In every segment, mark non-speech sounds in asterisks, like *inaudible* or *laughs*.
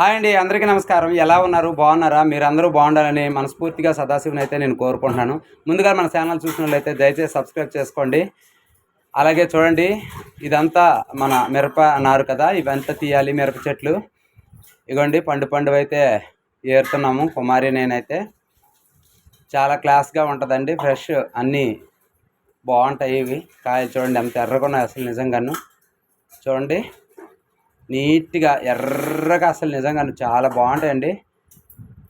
Hi అండి అందరికీ నమస్కారం. ఎలా ఉన్నారు? బాగున్నారా? మీరు అందరూ బాగుండాలని మనస్ఫూర్తిగా సదాశివుని అయితే నేను కోరుకుంటున్నాను. ముందుగా మన ఛానల్ చూసినట్లయితే దయచేసి సబ్స్క్రైబ్ చేసుకోండి. అలాగే చూడండి ఇదంతా మన మిరప నారు కదా ఇవంతా తీయాలి మిరప చెట్లు. ఇగోండి పండు పండు అయితే ఏరుతున్నాము. కుమారి నేనైతే చాలా క్లాస్గా ఉంటుందండి ఫ్రెష్ అన్నీ బాగుంటాయి ఇవి. కాయలు చూడండి అంత ఎర్రగా ఉన్నాయి అసలు నిజంగాను. చూడండి. నీట్గా ఎర్రగా అసలు నిజంగా చాలా బాగుంటాయండి.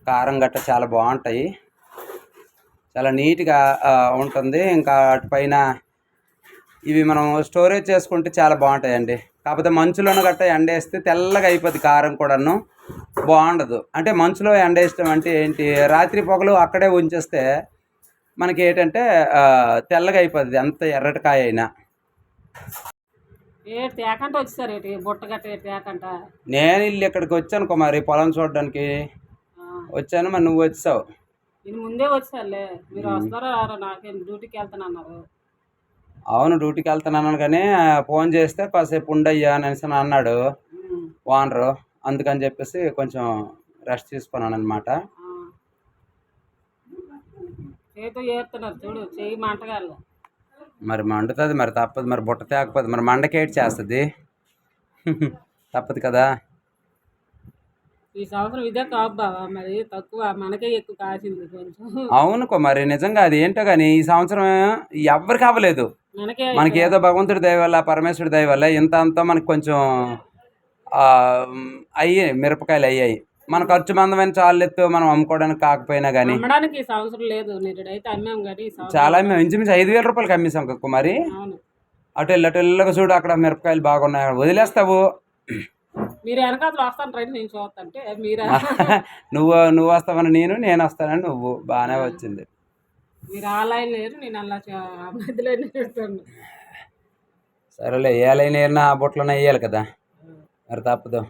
కారం గట్ట చాలా బాగుంటాయి. చాలా నీట్గా ఉంటుంది. ఇంకా అటుపైన ఇవి మనం స్టోరేజ్ చేసుకుంటే చాలా బాగుంటాయండి. కాకపోతే మంచులోనూ గట్ట ఎండేస్తే తెల్లగా అయిపోద్ది కారం కూడాను. బాగుండదు. అంటే మంచులో ఎండేయడం అంటే ఏంటి? రాత్రి పొగలు అక్కడే ఉంచేస్తే మనకి ఏంటంటే తెల్లగా అయిపోద్ది. ఎంత ఎర్రటికాయ అయినా. ఏ తేకంట వచ్చేసారు ఏంటి? బుట్ట గట్ట ఏ తేకంట? నేను ఇల్లు ఇక్కడికి వచ్చాను కుమారి పొలం చూడడానికి. వచ్చాను మరి నువ్వు వచ్చావు. నేను ముందే వచ్చానులే. మీరు వస్తారో రారో నాకేం డ్యూటీకి వెళ్తాను అన్నారు అవును డ్యూటీకి వెళ్తున్నాను కానీ ఫోన్ చేస్తే కాసేపు ఉండయ్యా అని అనేసి అన్నాడు ఓనరు అందుకని చెప్పేసి కొంచెం రెస్ట్ తీసుకున్నాను అనమాట ఆ. చేతితో ఏరుతున్నారు చూడు చెయ్యి మంటగాళ్ళు. మరి మండుతుంది మరి తప్పదు మరి బుట్ట తేకపోతే మరి మండకేటి చేస్తుంది. తప్పదు కదా. ఈ సంవత్సరం ఇదే కాపు బావా మరి తక్కువ మనకే ఎక్కువ కాసింది కొంచెం. అవును కుమారి నిజంగా అది ఏంటో కానీ ఈ సంవత్సరం ఎవ్వరికి అవ్వలేదు. మనకే మనకి ఏదో భగవంతుడి దయ వల్ల పరమేశ్వరుడి దయ వల్ల ఇంత అంతా మనకి కొంచెం అయ్యాయి మిరపకాయలు అయ్యాయి. మన ఖర్చు మందమైన చాలు ఎత్తు మనం అమ్ముకోవడానికి కాకపోయినా కానీ అమ్మడానికి ఈ సంవత్సరం లేదు. నేడైతే అమ్మాం కానీ ఈ సంవత్సరం చాలా మేము ఇంచుమించు ఐదు వేల రూపాయలకి అమ్మేసాం కదా కుమారి అవును. అటు వెళ్ళి అటు వెళ్ళగా చూడు అక్కడ మిరపకాయలు బాగున్నాయి. అక్కడ వదిలేస్తావు. మీరు వెనకాతలు వస్తాను రండి నేను చూస్తాంటే మీరు *laughs* నువ్వు నువ్వు వస్తావని నేను నేను వస్తానని నువ్వు. బాగానే వచ్చింది. మీరు లేరు నేను అలా మధ్యలో *laughs* సరేలే ఏ లైన్ ఏరినా ఆ బుట్టలోనే వేయాలి కదా. మరి తప్పదు.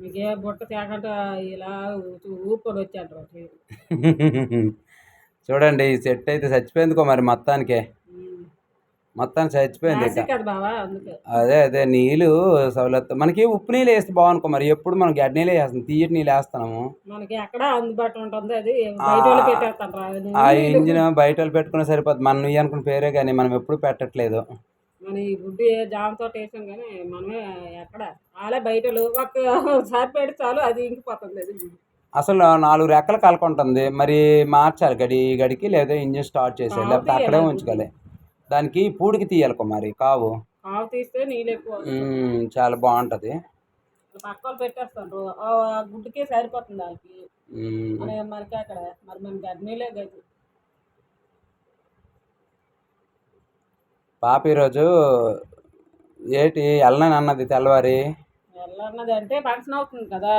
మీకు బుట్ట తేకుండా ఇలా ఊపుకొని వచ్చాడు *laughs* చూడండి ఈ సెట్ అయితే చచ్చిపోయింది కుమారి మొత్తానికే. మొత్తానికి చచ్చిపోయింది అదే అదే నీళ్ళు సౌలత్ మనకి ఉప్పు నీళ్ళు వేస్తే బాగునుకో మరి. ఎప్పుడు మనం గడ్డ నీళ్ళు వేస్తాం తీయటి నీళ్ళు వేస్తున్నాము మనకి ఎక్కడ ఉంటుంది అది. ఆ ఇంజిన్ బయట వాళ్ళు పెట్టుకునే సరిపోద్ది. మనం నువ్వు అనుకున్న పేరే కానీ మనం ఎప్పుడు పెట్టట్లేదు. మన ఈ గుడ్డు ఏ జామ తోట వేసాం కానీ మనమే ఎక్కడ వాళ్ళే బయట ఒకసారి పెడితే చాలు అది ఇంకిపోతుంది అది. అసలు నాలుగు రెక్కలు కలుకుంటుంది. మరి మార్చాలి గడి గడికి లేదా ఇంజిన్ స్టార్ట్ చేసేది? లేకపోతే అక్కడే ఉంచుకోవాలి. దానికి పూడికి తీయాలి కుమారి కావు. ఆవు తీస్తే నీళ్ళు ఎక్కువ చాలా బాగుంటుంది. పక్క వాళ్ళు పెట్టేస్తాను ఆ గుడ్డుకే సరిపోతుంది వాళ్ళకి. మ్మ్. మన మనకి అక్కడ. మరి మన గడ్నీలే గది పాప ఈరోజు ఏటి వెళ్ళనని అన్నది తెల్లవారి? వెళ్ళన్నది అంటే ఫంక్షన్ అవుతుంది కదా.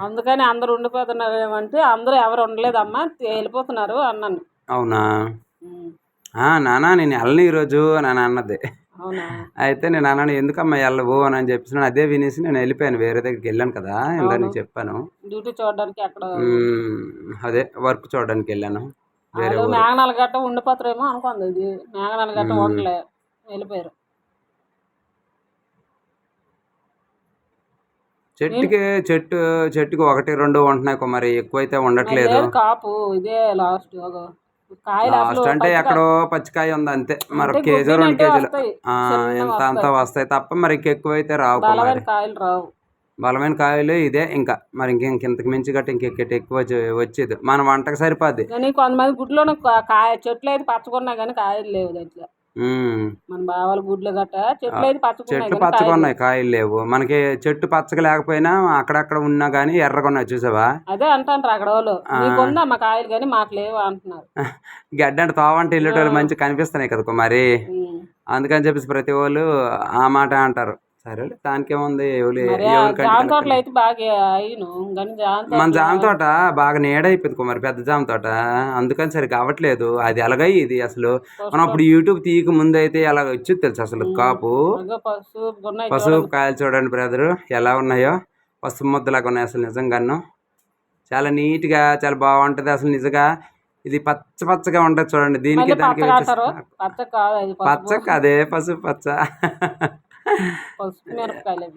అందుకని అందరు ఉండిపోతున్నారు ఏమంటే అందరూ ఎవరు ఉండలేదమ్మా వెళ్ళిపోతున్నారు అన్నాను. అవునా? నానా నేను వెళ్ళను ఈరోజు అని అన్నది. అవునా? అయితే నేను అన్నాను ఎందుకమ్మా వెళ్ళవు? అని అని చెప్పేసి నేను అదే వినేసి నేను వెళ్ళిపోయాను వేరే దగ్గరికి వెళ్ళాను కదా ఇందా నీకు చెప్పాను. డ్యూటీ చూడడానికి అక్కడ అదే వర్క్ చూడడానికి వెళ్ళాను. వేరే ఊరు. మేఘనాల గట్ట ఉండిపోతారేమో అనుకుంది ఇది. మేఘనాల గట్ట ఉండలే వెళ్ళిపోయారు. చెట్టుకి చెట్టు చెట్టుకి ఒకటి రెండు ఉంటున్నాయి కుమారి. ఎక్కువైతే ఉండట్లేదు. లేదు కాపు ఇదే లాస్ట్ కాయలు అసలు లాస్ట్ అంటే పచ్చిగా- ఎక్కడో పచ్చికాయ ఉంది అంతే. మరి అంటే కేజీ రెండు కేజీలు. వస్తాయి. ఆ, చిన్నవి ఎంత అంత వస్తాయి. తప్ప మరి ఎక్కువైతే రావు బలమైన కాయలు రావు. బలమైన కాయలు ఇదే ఇంకా. మరి ఇంక ఇంతకు మించి గట్ట ఇంకెక్కటి ఎక్కువ వచ్చే- వచ్చేది. మన వంటకి సరిపోద్ది. కానీ కొంతమంది గుడ్లోనే కా- కాయ చెట్లు అయితే పచ్చకున్నా కానీ కాయలు లేవు దాంట్లో. మన బావాల గుడ్లు గట్ట చెట్లు అయితే పచ్చకున్నాయి చెట్లు కానీ పచ్చగా కాయలు ఉన్నాయి కాయలు లేవు. మనకి చెట్టు పచ్చగా లేకపోయినా అక్కడక్కడ ఉన్నా కానీ ఎర్రగా ఉన్నాయి చూసావా? అదే అంటారు అక్కడ వాళ్ళు మీకుందా మా కాయలు కానీ మాకు లేవు అంటున్నారు. *laughs* గడ్డ అంటే తోవంటే వెళ్ళేటోళ్ళు మంచిగా కనిపిస్తున్నాయి కదా కుమారి. ఉమ్. అందుకని చెప్పేసి ప్రతి వాళ్ళు ఆ మాట అంటారు. సరే దానికేముంది? జామ తోటలు కనుక్కోండి. అయితే బాగా అయిను. కానీ జామ మన జామ తోట బాగా నీడైపోయింది కుమారి పెద్ద జామ తోట. అందుకని సరే కావట్లేదు అది ఎలాగై ఇది అసలు. మనం అప్పుడు యూట్యూబ్ తీయక ముందు అయితే ఎలా వచ్చి తెలుసు అసలు కాపు? పసుపు కాయలు చూడండి బ్రదరు ఎలా ఉన్నాయో. పసుపు ముద్దలాగా ఉన్నాయి అసలు నిజంగాను. చాలా నీట్గా చాలా బాగుంటుంది అసలు నిజంగా. ఇది పచ్చ పచ్చగా ఉంటుంది చూడండి. దీనికి దానికి పచ్చ కాదు అది పసుపు. పచ్చ.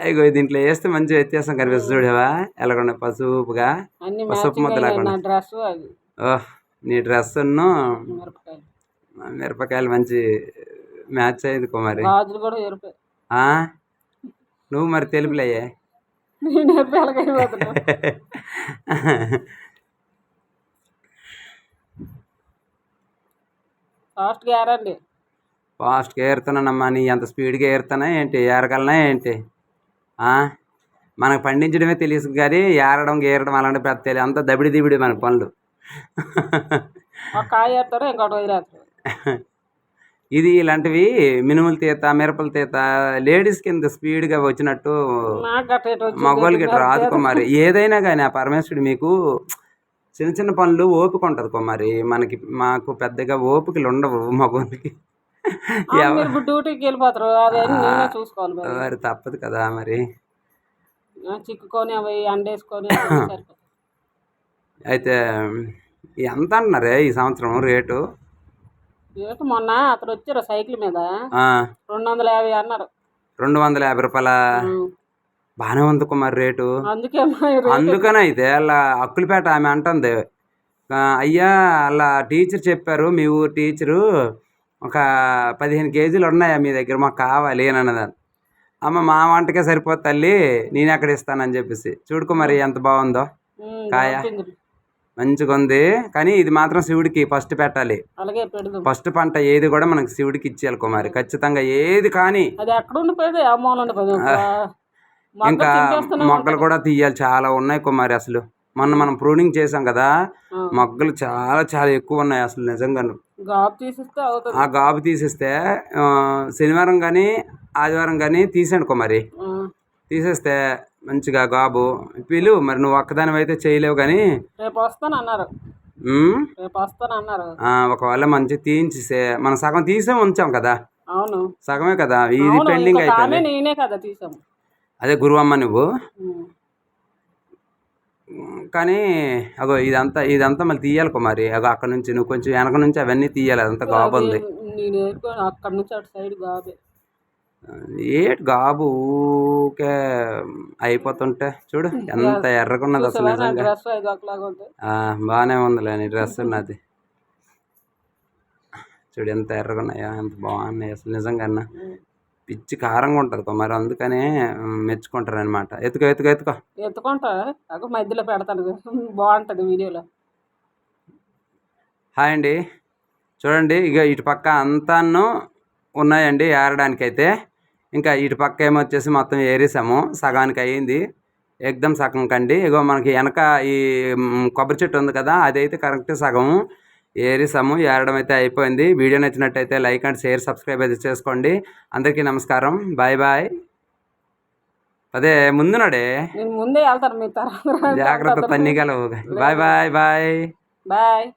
అయ్యో దీంట్లో వేస్తే మంచి వ్యత్యాసం కనిపిస్తుంది చూడవా? ఎలాగొండ పసుపుగా. పసుపు ముద్ద లేకుండా. డ్రెస్ ఓహ్ నీ డ్రెస్సును మిరపకాయలు. మంచి మ్యాచ్ అయింది కుమారి? నువ్వు మరి తెలుపులయ్యే ఫాస్ట్గా ఏరండి ఫాస్ట్గా ఏరుతున్నానమ్మా నీ అంత స్పీడ్గా ఏరుతానా ఏంటి? ఏరగలనా ఏంటి? మనకు పండించడమే తెలియదు కానీ ఏరడం గేరడం అలాంటి పెద్ద తెలియదు. అంత దబిడి దిబిడి మన పనులు. ఇది ఇలాంటివి మినుముల తీత మిరపల తీత లేడీస్ కింద స్పీడ్గా వచ్చినట్టు? మగవాళ్ళకి రాదు కుమారి. ఏదైనా కానీ ఆ పరమేశ్వరుడు మీకు చిన్న చిన్న పనులు ఓపిక ఉంటుంది కుమారి. మనకి మాకు పెద్దగా ఓపికలు ఉండవు మగవాళ్ళకి. ఇప్పుడు డ్యూటీకి వెళ్ళిపోతారు. అదే చూసుకోవాలి మరి. తప్పదు కదా మరి. చిక్కుకొని అవి అండేసుకొని *laughs* అయితే ఎంత అంటున్నారే ఈ సంవత్సరం రేటు? రేటు మొన్న అతను వచ్చారు సైకిల్ మీద. రెండు వందల యాభై అన్నారు. రెండు వందల యాభై రూపాయల. బాగానే ఉంది కుమార్ రేటు. అందుకే అందుకనే అయితే అలా అక్కులపేట ఆమె అంటుంది. అయ్యా అలా టీచర్ చెప్పారు మీ ఊరు టీచరు. ఒక పదిహేను కేజీలు ఉన్నాయా మీ దగ్గర మాకు కావాలి అని అన్నదాన్ని. అమ్మ మా వంటకే సరిపోతుంది తల్లి నేను ఎక్కడ ఇస్తానని చెప్పేసి. చూడుకో మరి ఎంత బాగుందో. కాయ. మంచిగా ఉంది. కానీ ఇది మాత్రం శివుడికి ఫస్ట్ పెట్టాలి. ఫస్ట్ పంట ఏది కూడా మనకి శివుడికి ఇచ్చేయాలి కుమారి. ఖచ్చితంగా ఏది కానీ ఇంకా మొగ్గలు కూడా తీయాలి. చాలా ఉన్నాయి కుమారి అసలు. మొన్న మనం ప్రూనింగ్ చేసాం కదా. మొగ్గలు చాలా చాలా ఎక్కువ ఉన్నాయి అసలు నిజంగా ఆ గాబు తీసేస్తే శనివారం కానీ ఆదివారం కానీ తీసాను కుమారి ఆ, తీసేస్తే మంచిగా గాబు. పిలు మరి నువ్వు ఒక్కదాని అయితే చేయలేవు కానీ రేపు ఒకవేళ మంచి తీయించేసే మనం సగం తీసే ఉంచాం కదా. అవును. సగమే కదా ఇది పెండింగ్ అయిపోయింది. నేనే కదా తీసాము. అదే గురువమ్మ నువ్వు. కానీ అగో ఇదంతా ఇదంతా మళ్ళీ తీయాలి కుమారి అగో అక్కడ నుంచి నువ్వు కొంచెం వెనక నుంచి అవన్నీ తీయాలి అదంతా గాబు ఉంది. అక్కడ నుంచి అటు సైడ్ గాబే. ఏటి గాబు ఊకే అయిపోతుంటే చూడు ఎంత ఎర్రగున్నది అసలు నిజంగా. బాగానే ఉందిలే నీ డ్రెస్ ఉన్నది చూడు ఎంత ఎర్రగున్నాయా ఎంత బాగున్నాయి అసలు నిజంగా అన్న. పిచ్చి కారంగా ఉంటుంది కుమారి అందుకనే మెచ్చుకుంటారు అనమాట ఎత్తుకో ఎత్తుకో ఎత్తుకో. ఎత్తుకుంటా. మధ్యలో పెడతాను. బాగుంటుంది వీడియోలో. హాయ్ అండి. చూడండి ఇక ఇటు పక్క అంతాను ఉన్నాయండి ఏరడానికైతే. ఇంకా ఇటు పక్క ఏమొచ్చేసి మొత్తం ఏరేసాము. సగానికి అయ్యింది ఎగ్దమ్ సగం కండి. ఇగో మనకి వెనక ఈ కొబ్బరి చెట్టు ఉంది కదా అదైతే కరెక్ట్ సగం ఏరేసాము ఏరడం అయితే అయిపోయింది. వీడియో నచ్చినట్టయితే లైక్ అండ్ షేర్ సబ్స్క్రైబ్ అయితే చేసుకోండి. అందరికీ నమస్కారం. Bye bye. అదే ముందునాడే. ముందే వెళ్తాను మీ జాగ్రత్త తన్నిగలవు బాయ్ బాయ్ బాయ్. బాయ్.